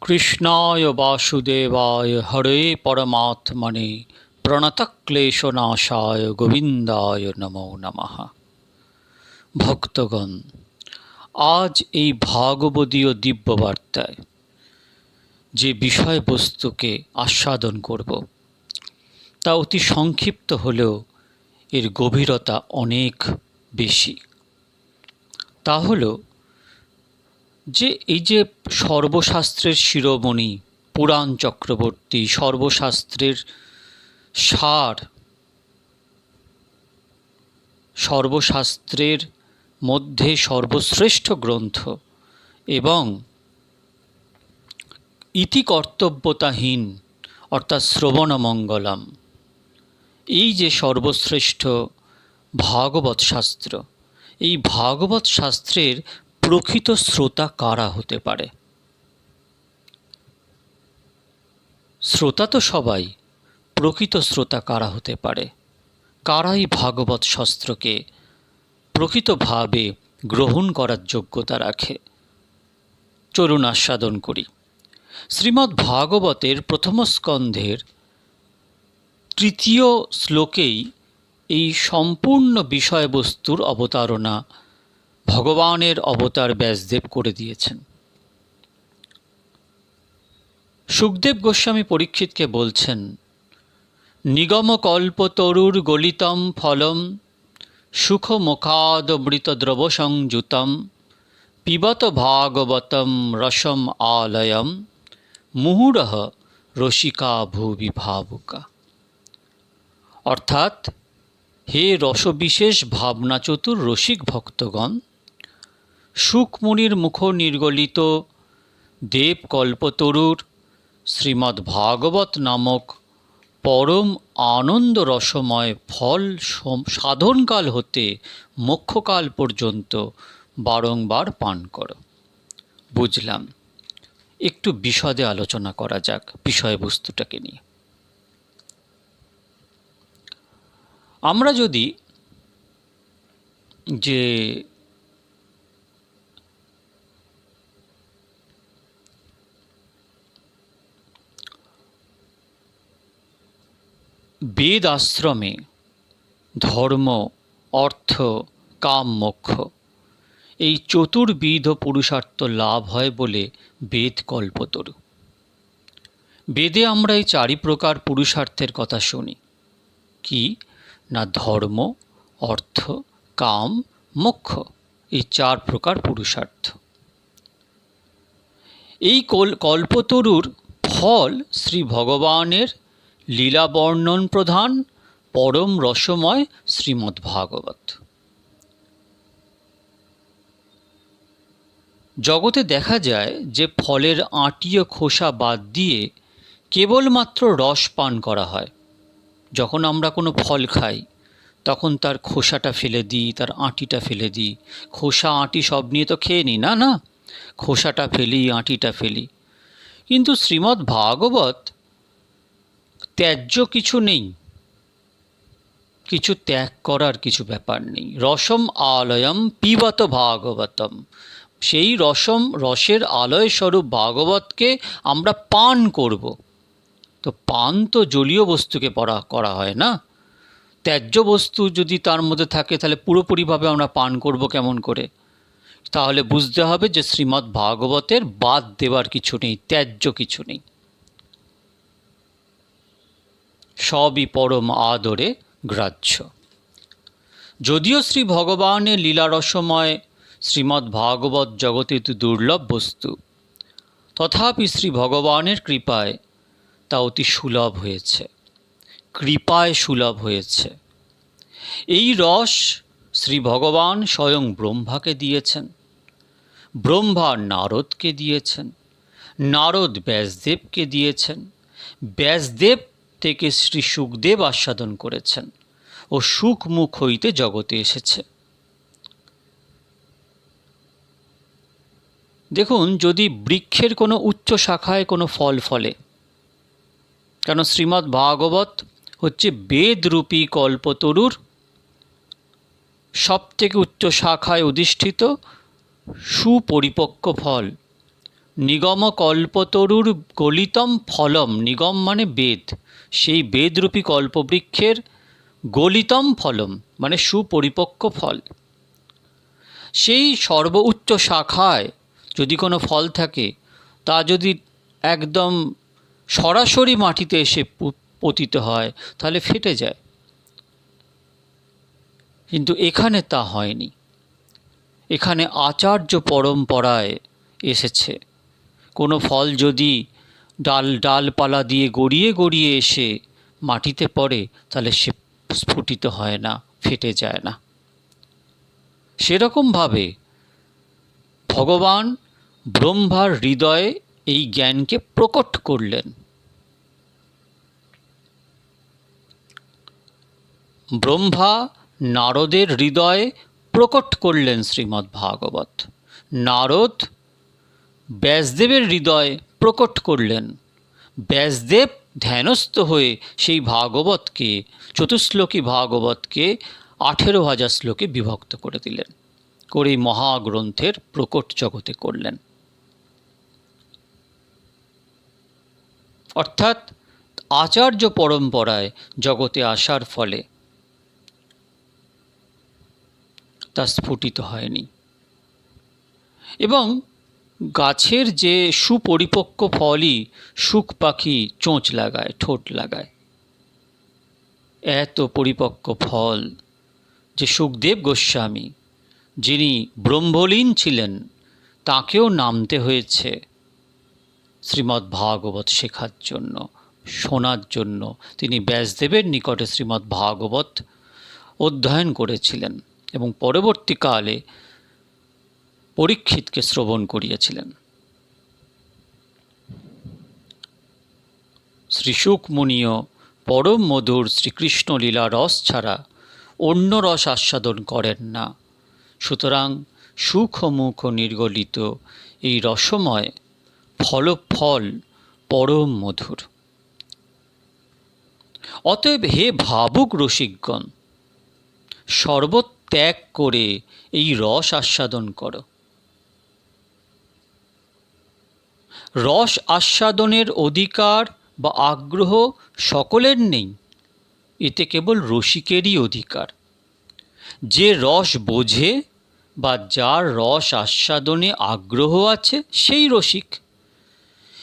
কৃষ্ণায় বাসুদেবায় হরে পরমাত্মনে প্রণতক্লেশনাশায় গোবিন্দায় নমো নমঃ। ভক্তগণ, আজ এই ভাগবদীয় দিব্যবার্তায় যে বিষয়বস্তুকে আস্বাদন করব, তা অতি সংক্ষিপ্ত হলেও এর গভীরতা অনেক বেশি। তা হলো যে এই যে সর্বশাস্ত্রের শিরোমণি পুরাণ চক্রবর্তী সর্বশাস্ত্রের সার, সর্বশাস্ত্রের মধ্যে সর্বশ্রেষ্ঠ গ্রন্থ এবং ইতি কর্তব্যতাহীন অর্থাৎ শ্রবণমঙ্গলম, এই যে সর্বশ্রেষ্ঠ ভাগবত শাস্ত্র, এই ভাগবত শাস্ত্রের প্রকৃত শ্রোতা কারা হতে পারে? শ্রোতা তো সবাই, প্রকৃত শ্রোতা কারা হতে পারে? কারাই ভাগবত শাস্ত্রকে প্রকৃতভাবে গ্রহণ করার যোগ্যতা রাখে। চলুন আস্বাদন করি। শ্রীমদ্ ভাগবতের প্রথম স্কন্ধের তৃতীয় শ্লোকেই এই সম্পূর্ণ বিষয়বস্তুর অবতারণা ভগবানের অবতার ব্যাসদেব করে দিয়েছেন। সুখদেব গোস্বামী পরীক্ষিতকে বলছেন নিগম কল্পতরুর গলিতম ফলম সুখ মুখাদমৃতদ্রব সংযুতম পিবত ভাগবতম রসম আলয়ম, মুহুরহ রসিকা ভুবি ভাবুকা। অর্থাৎ, হে রসবিশেষ ভাবনা চতুর রসিক ভক্তগণ সুখমুনির মুখ নির্গলিত দেব কল্পতরুর শ্রীমদ্ ভাগবত নামক পরম আনন্দ রসময় ফল সাধনকাল হতে মোক্ষকাল পর্যন্ত বারংবার পান করো। বুঝলাম। একটু বিশদে আলোচনা করা যাক বিষয়বস্তুটাকে নিয়ে। আমরা যদি যে বেদ আশ্রমে ধর্ম, অর্থ, কাম, মোক্ষ। এই চতুর্বিধ পুরুষার্থ লাভ হয় বলে বেদ কল্পতরু। বেদে আমরা এই চারি প্রকার পুরুষার্থের কথা শুনি। কি? না ধর্ম, অর্থ, কাম, মোক্ষ। এই চার প্রকার পুরুষার্থ। এই কল্পতরুর ফল শ্রী ভগবানের লীলা বর্ণন প্রধান, পরম রসময় শ্রীমদ্ ভাগবত। জগতে দেখা যায় যে ফলের আঁটিয়ে খোসা বাদ দিয়ে কেবলমাত্র রস পান করা হয়। যখন আমরা কোনো ফল খাই, তখন তার খোসাটা ফেলে দিই, তার আঁটিটা ফেলে দিই। খোসা, আঁটি সব নিয়ে তো খেয়ে নিই, না না? খোসাটা ফেলি, আঁটিটা ফেলি। কিন্তু শ্রীমদ্ ভাগবত ত্যায্য কিছু নেই। কিছু ত্যাগ করার কিছু ব্যাপার নেই। রসম আলয়ম পিবত ভাগবতম। সেই রসম, রসের আলয় স্বরূপ ভাগবতকে আমরা পান করব। তো পান তো জলীয় বস্তুকে পড়া করা হয় না? ত্যায্য বস্তু যদি তার মধ্যে থাকে, তাহলে পুরোপুরিভাবে আমরা পান করব কেমন করে? তাহলে বুঝতে হবে যে শ্রীমদ্ ভাগবতের বাদ দেওয়ার কিছু নেই ত্যায্য কিছু নেই। সবই পরম আদরে গ্রাহ্য। যদিও শ্রী ভগবানের লীলারসময় শ্রীমদ্ ভাগবত জগতে দুর্লভ বস্তু, তথাপি শ্রী ভগবানের কৃপায় তা অতি সুলভ হয়েছে, কৃপায় সুলভ হয়েছে। এই রস শ্রী ভগবান স্বয়ং ব্রহ্মাকে দিয়েছেন, ব্রহ্মা নারদকে দিয়েছেন, নারদ ব্যাসদেবকে দিয়েছেন, ব্যাসদেব থেকে শ্রী সুখদেব আস্বাদন করেছেন ও সুখ মুখ হইতে জগতে এসেছে। দেখুন, যদি বৃক্ষের কোনো উচ্চ শাখায় কোনো ফল ফলে, কেন শ্রীমদ্ ভাগবত হচ্ছে বেদরূপী কল্পতরুর সব থেকে উচ্চ শাখায় অধিষ্ঠিত সুপরিপক্ক ফল নিগম কল্পতরুর গলিতম ফলম, নিগম মানে বেদ। সেই বেদরূপী কল্পবৃক্ষের গলিতম ফলম মানে সুপরিপক্ক ফল। সেই সর্বোচ্চ শাখায় যদি কোনো ফল থাকে, তা যদি একদম সরাসরি মাটিতে এসে পতিত হয়, তাহলে ফেটে যায়। কিন্তু এখানে তা হয়নি। এখানে আচার্য পরম্পরায় এসেছে। কোনো ফল যদি ডাল, ডালপালা দিয়ে গড়িয়ে গড়িয়ে এসে মাটিতে পড়ে, তাহলে সে স্ফুটিত হয় না, ফেটে যায় না। সেরকমভাবে ভগবান ব্রহ্মার হৃদয়ে এই জ্ঞানকে প্রকট করলেন। ব্রহ্মা নারদের হৃদয়ে প্রকট করলেন শ্রীমদ্ ভাগবত নারদ ব্যাসদেবের হৃদয়ে প্রকট করলেন। ব্যাসদেব ধ্যানস্থ হয়ে সেই ভাগবতকে চতুশ্লোকী ভাগবতকে, আঠেরো হাজার শ্লোকে বিভক্ত করে দিলেন। করে মহাগ্রন্থের প্রকট জগতে করলেন। অর্থাৎ আচার্য পরম্পরায় জগতে আসার ফলে তা স্ফুটিত হয়নি। এবং গাছের যে সুপরিপক্ক ফলই সুখ পাখি চোঁচ লাগায়, ঠোঁট লাগায়। এত পরিপক্ক ফল যে সুখদেব গোস্বামী, যিনি ব্রহ্মলীন ছিলেন, তাকেও নামতে হয়েছে শ্রীমদ্ ভাগবত শেখার জন্য, শোনার জন্য। তিনি ব্যাসদেবের নিকটে শ্রীমদ্ ভাগবত অধ্যয়ন করেছিলেন এবং পরবর্তীকালে পরীক্ষিতকে শ্রবণ করিয়েছিলেন। শ্রীশুক মুনিও পরম মধুর শ্রীকৃষ্ণ লীলা রস ছাড়া অন্য রস আস্বাদন করেন না। সুতরাং সুখ মুখ নির্গলিত এই রসময় ফলফল পরম মধুর। অতএব হে ভাবুক রসিকগণ, সর্বত্যাগ করে এই রস আস্বাদন করো। রস আস্বাদনের অধিকার বা আগ্রহ সকলের নেই। এতে কেবল রসিকেরই অধিকার। যে রস বোঝে বা যার রস আস্বাদনে আগ্রহ আছে, সেই রসিক।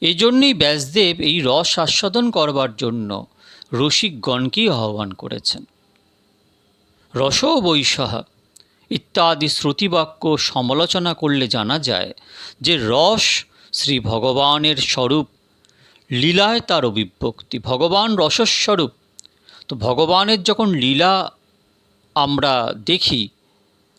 এজন্যই ব্যাসদেব এই রস আস্বাদন করবার জন্য রসিকগণকেই আহ্বান করেছেন। রস বৈশাহ ইত্যাদি শ্রুতিবাক্য সমালোচনা করলে জানা যায় যে রস শ্রী ভগবানের স্বরূপ। লীলায় তার অভিব্যক্তি, ভগবান রসস্বরূপ। তো ভগবানের যখন লীলা আমরা দেখি,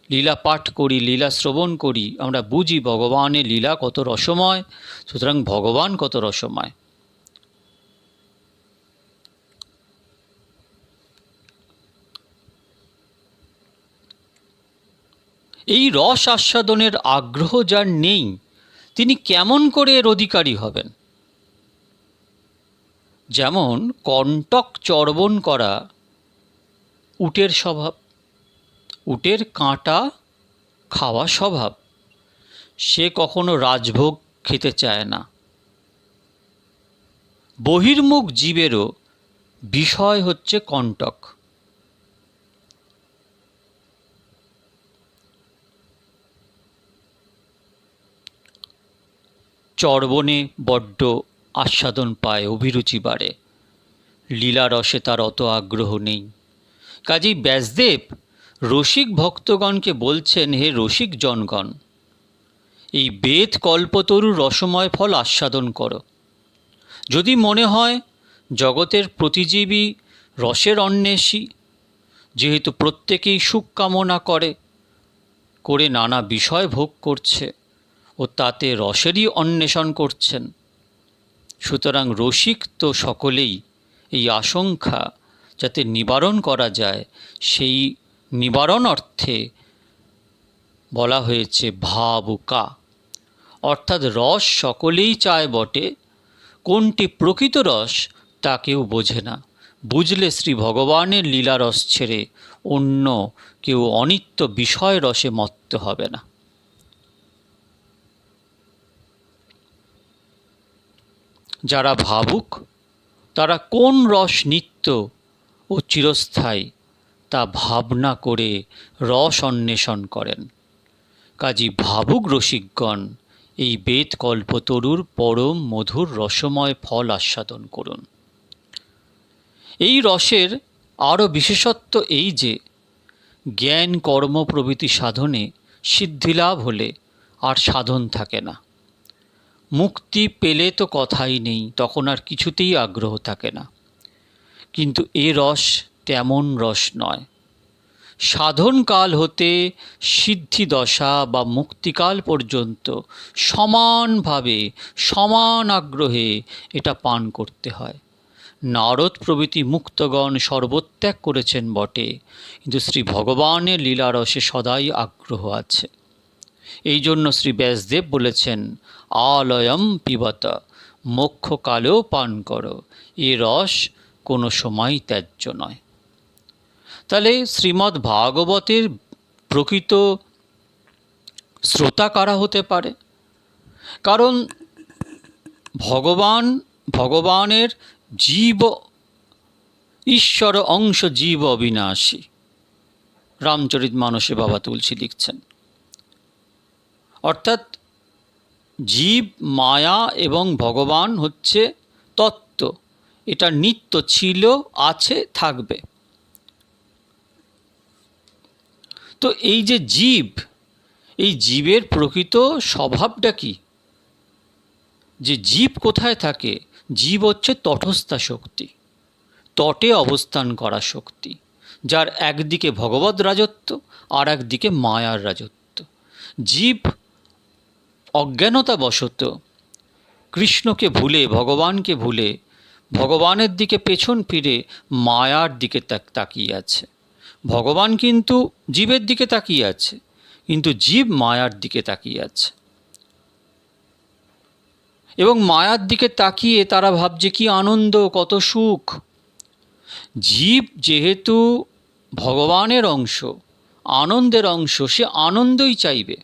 লীলা পাঠ করি, লীলা শ্রবণ করি, আমরা বুঝি ভগবানের লীলা কত রসময়, সুতরাং ভগবান কত রসময়। এই রস আস্বাদনের আগ্রহ যার নেই তিনি কেমন করে এর অধিকারী হবেন? যেমন কণ্টক চর্বণ করা, উটের স্বভাব, উটের কাঁটা খাওয়া স্বভাব, সে কখনো রাজভোগ খেতে চায় না। বহির্মুখ জীবেরও বিষয় হচ্ছে কণ্টক। চর্বণে বড্ড আস্বাদন পায় অভিরুচি বাড়ে। লীলা রসে তার অত আগ্রহ নেই। কাজেই ব্যাসদেব রসিক ভক্তগণকে বলছেন, হে রসিক জনগণ, এই বেদ কল্পতরু রসময় ফল আস্বাদন করো। যদি মনে হয় জগতের প্রতিজীবী রসের অন্বেষী, যেহেতু প্রত্যেকেই সুখ কামনা করে করে নানা বিষয় ভোগ করছে। ও তাতে রসেরই অন্বেষণ করছেন। সুতরাং রসিক তো সকলেই এই আশঙ্কা যাতে নিবারণ করা যায়, সেই নিবারণ অর্থে বলা হয়েছে ভাবুকা অর্থাৎ রস সকলেই চায় বটে, কোনটি প্রকৃত রস তা কেউ বোঝে না। বুঝলে শ্রী ভগবানের লীলা রস ছেড়ে অন্য কেউ অনিত্য বিষয় রসে মত্ত হবে না। যারা ভাবুক, তারা কোন রস নিত্য ও চিরস্থায়ী তা ভাবনা করে রস অন্বেষণ করেন। কাজী ভাবুক রসিকগণ এই বেদ কল্পতরুর পরম মধুর রসময় ফল আস্বাদন করুন। এই রসের আরও বিশেষত্ব এই যে, জ্ঞান কর্ম প্রভৃতি সাধনে সিদ্ধিলাভ হলে আর সাধন থাকে না। মুক্তি পেলে তো কথাই নেই, তখন আর কিছুতেই আগ্রহ থাকে না। কিন্তু এ রস তেমন রস নয়। সাধনকাল হতে সিদ্ধি দশা বা মুক্তিকাল পর্যন্ত সমানভাবে, সমান আগ্রহে এটা পান করতে হয়। নারদ প্রভৃতি মুক্তগণ সর্বত্যাগ করেছেন বটে, কিন্তু শ্রী ভগবানের লীলারসে সদাই আগ্রহ আছে। এই জন্য শ্রী ব্যাসদেব বলেছেন, আলয়ম পিবত, মোক্ষকালেও পান করো, এ রস কোনো সময় ত্যায্য নয়। তাহলে শ্রীমদ্ ভাগবতের প্রকৃত শ্রোতা কারা হতে পারে? কারণ ভগবান, ভগবানের জীব, ঈশ্বর অংশ জীব অবিনাশী। রামচরিত মানসে বাবা তুলসী লিখছেন। অর্থাৎ জীব, মায়া এবং ভগবান হচ্ছে তত্ত্ব। এটা নিত্য ছিল, আছে, থাকবে। তো এই যে জীব, এই জীবের প্রকৃত স্বভাবটা কি? যে জীব কোথায় থাকে? জীব হচ্ছে তটস্থা শক্তি। তটে অবস্থান করা শক্তি, যার একদিকে ভগবত রাজত্ব আর একদিকে মায়ার রাজত্ব। জীব অজ্ঞানতাবশত। কৃষ্ণকে ভুলে, ভগবানকে ভুলে, ভগবানের দিকে পেছন ফিরে মায়ার দিকে তাক- তাকিয়ে আছে। ভগবান কিন্তু জীবের দিকে তাকিয়ে আছে, কিন্তু জীব মায়ার দিকে তাকিয়ে আছে। এবং মায়ার দিকে তাকিয়ে তারা ভাবছে, কি আনন্দ, কত সুখ! জীব যেহেতু ভগবানের অংশ, আনন্দের অংশ, সে আনন্দই চাইবে।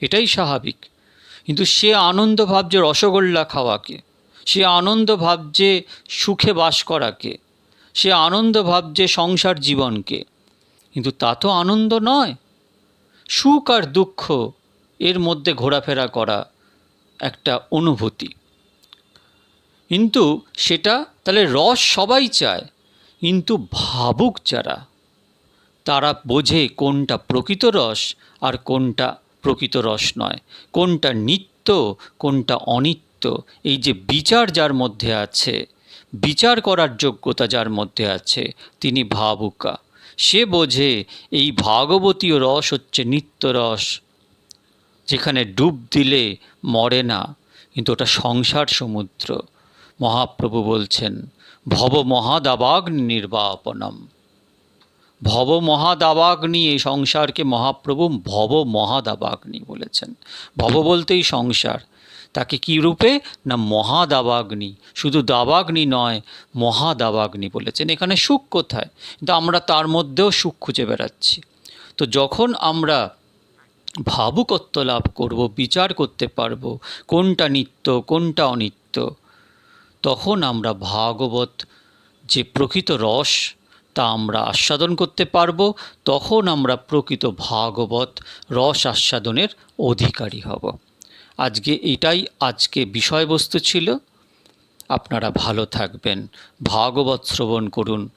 এটাই স্বাভাবিক। কিন্তু সে আনন্দ ভাবছে রসগোল্লা খাওয়াকে। সে আনন্দ ভাবছে সুখে বাস করাকে। সে আনন্দ ভাবছে সংসার জীবনকে। কিন্তু তা তো আনন্দ নয়। সুখ আর দুঃখ এর মধ্যে ঘোরাফেরা করা একটা অনুভূতি। কিন্তু সেটা তাহলে রস সবাই চায়, কিন্তু ভাবুক যারা, তারা বোঝে কোনটা প্রকৃত রস আর কোনটা প্রকৃত রস নয়। কোনটা নিত্য, কোনটা অনিত্য, এই যে বিচার যার মধ্যে আছে, বিচার করার যোগ্যতা যার মধ্যে আছে, তিনি ভাবুকা। সে বোঝে এই ভাগবতীয় রস হচ্ছে নিত্য রস। যেখানে ডুব দিলে মরে না, কিন্তু ওটা সংসার সমুদ্র। মহাপ্রভু বলছেন, ভব মহাদাবাগ্নি নির্বাপনম ভব মহাদাবাগ্নি, এই সংসারকে মহাপ্রভু ভব মহাদাবাগ্নি বলেছেন। ভব বলতেই সংসার। তাকে কি রূপে? না মহাদাবাগ্নি। শুধু দাবাগ্নি নয়, মহাদাবাগ্নি বলেছেন। এখানে সুখ কোথায়? কিন্তু আমরা তার মধ্যেও সুখ খুঁজে বেড়াচ্ছি। তো যখন আমরা ভাবুকত্ব লাভ করব, বিচার করতে পারব, কোনটা নিত্য, কোনটা অনিত্য, তখন আমরা ভাগবত যে প্রকৃত রস তা আমরা আস্বাদন করতে পারব, তখন আমরা প্রকৃত ভাগবত রস আস্বাদনের অধিকারী হব। আজকে এটাই আজকে বিষয়বস্তু ছিল। আপনারা ভালো থাকবেন। ভাগবত শ্রবণ করুন,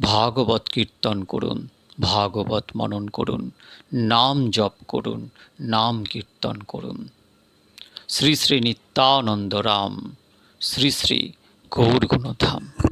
ভাগবত কীর্তন করুন, ভাগবত মনন করুন, নাম জপ করুন, নাম কীর্তন করুন। শ্রী শ্রী নিত্যানন্দ রাম, শ্রী শ্রী গৌরগুণধাম।